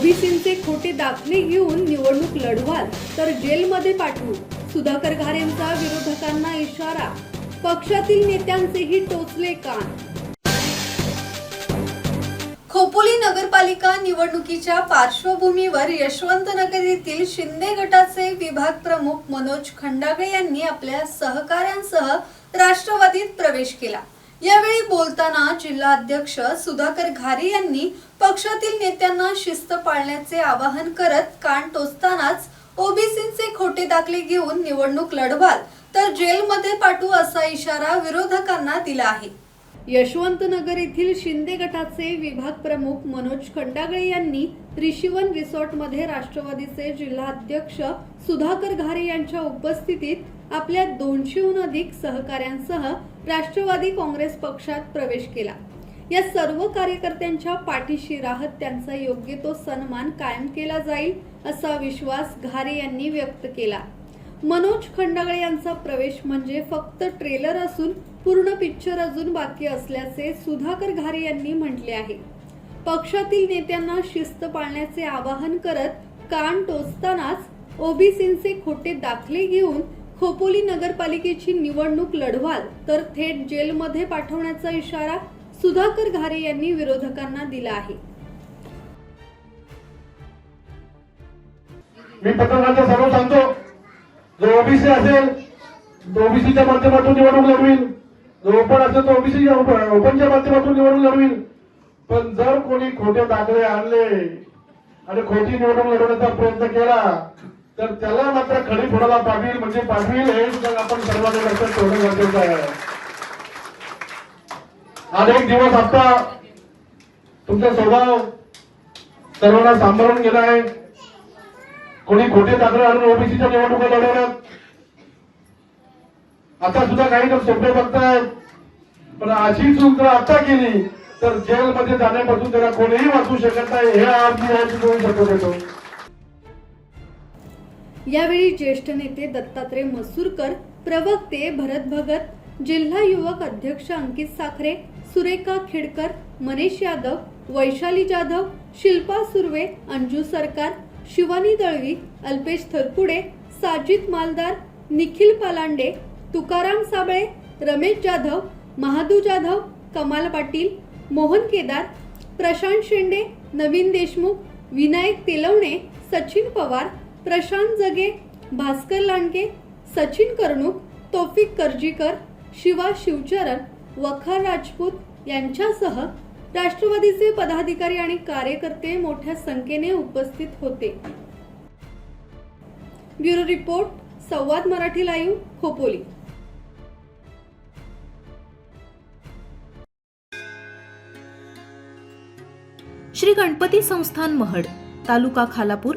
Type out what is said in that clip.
खोटे दाखले घेऊन निवडणूक लढवाल तर जेलमध्ये पाठवू. सुधाकर घारेंचा विरोधकांना इशारा. पक्षातील नेत्यांचेही टोचले कान. खोपोली नगरपालिका निवडणुकीच्या पार्श्वभूमीवर यशवंतनगर येथील शिंदे गटाचे विभाग प्रमुख मनोज खंडागळे यांनी आपल्या सहकाऱ्यांसह राष्ट्रवादीत प्रवेश केला. यावेळी बोलताना जिल्हाध्यक्ष सुधाकर घारे यांनी पक्षातील नेत्यांना शिस्त पाळण्याचे आवाहन करत कान टोचतानाच ओबीसींचे खोटे दाखले घेऊन निवडणूक लढवाल तर जेलमध्ये पाठवू असा इशारा विरोधकांना दिला आहे. यशवंतनगर येथील शिंदे गटाचे विभाग प्रमुख मनोज खंडागळे यांनी त्रिशिवन रिसॉर्टमध्ये राष्ट्रवादीचे जिल्हाध्यक्ष सुधाकर घारे यांच्या उपस्थितीत आपल्या दोनशेहून अधिक सहकाऱ्यांसह राष्ट्रवादी काँग्रेस पक्षात प्रवेश केला. या सर्व कार्यकर्त्यांच्या पाठीशी राहत त्यांचा योग्य तो सन्मान कायम केला जाईल असा विश्वास घारे यांनी व्यक्त केला. मनोज खंडागळे यांचा प्रवेश म्हणजे फक्त ट्रेलर असून पूर्ण पिक्चर अजून बाकी असल्याचे सुधाकर घारे यांनी म्हटले आहे. पक्षातील नेत्यांना शिस्त पाळण्याचे आवाहन करत कान टोचतानाच ओबीसींचे खोटे दाखले घेऊन खोपोली नगरपालिकेची निवडणूक लढवाल तर थेट जेलमध्ये पाठवण्याचा इशारा सुधाकर घारे यांनी विरोधकांना दिला आहे. मी पत्रकारांच्या सर्व सांगतो जो ओबीसी असेल तो ओबीसीच्या माध्यमातून निवडणूक लढवील. जो ओपन असेल तो ओबीसी ओपनच्या माध्यमातून निवडणूक लढवील. पण जर कोणी खोटे दाखले आणले आणि खोटी निवडणूक लढवण्याचा प्रयत्न केला तर त्याला मात्र खडी फोडायला पाटील म्हणजे पाटील हे आपण सर्वांनी लक्षात ठेवणं गरजेचं आहे. अनेक एक दिवस आता तुमचा स्वभाव सर्वांना सांभाळून गेला आहे. कोणी खोटे दाखले आणून ओबीसीच्या निवडणुका लढवण्यात आता सुद्धा काही लोक सोपे बघतायत. पण अशी चूक जर आता केली तर जेलमध्ये जाण्यापासून त्याला कोणीही वाचू शकत नाही. हे आज मी आज शकत होतो. यावेळी ज्येष्ठ नेते दत्तात्रय मसूरकर प्रवक्ते भरत भगत जिल्हा युवक अध्यक्ष अंकित साखरे सुरेखा खेडकर मनीष यादव वैशाली जाधव शिल्पा सुर्वे अंजू सरकार शिवानी दळवी अल्पेश थरपुडे साजिद मालदार निखिल पालांडे तुकाराम साबळे रमेश जाधव महादू जाधव कमाल पाटील मोहन केदार प्रशांत शेंडे नवीन देशमुख विनायक तेलवणे सचिन पवार प्रशांत जगे भास्कर लांडगे सचिन कर्णूक तौफिक कर्जीकर शिवा शिवचरण वखार राजपूत यांच्यासह राष्ट्रवादीचे पदाधिकारी आणि कार्यकर्ते मोठ्या संख्येने उपस्थित होते. ब्युरो रिपोर्ट संवाद मराठी लाईव्ह खोपोली. श्री गणपती संस्थान महड तालुका खालापूर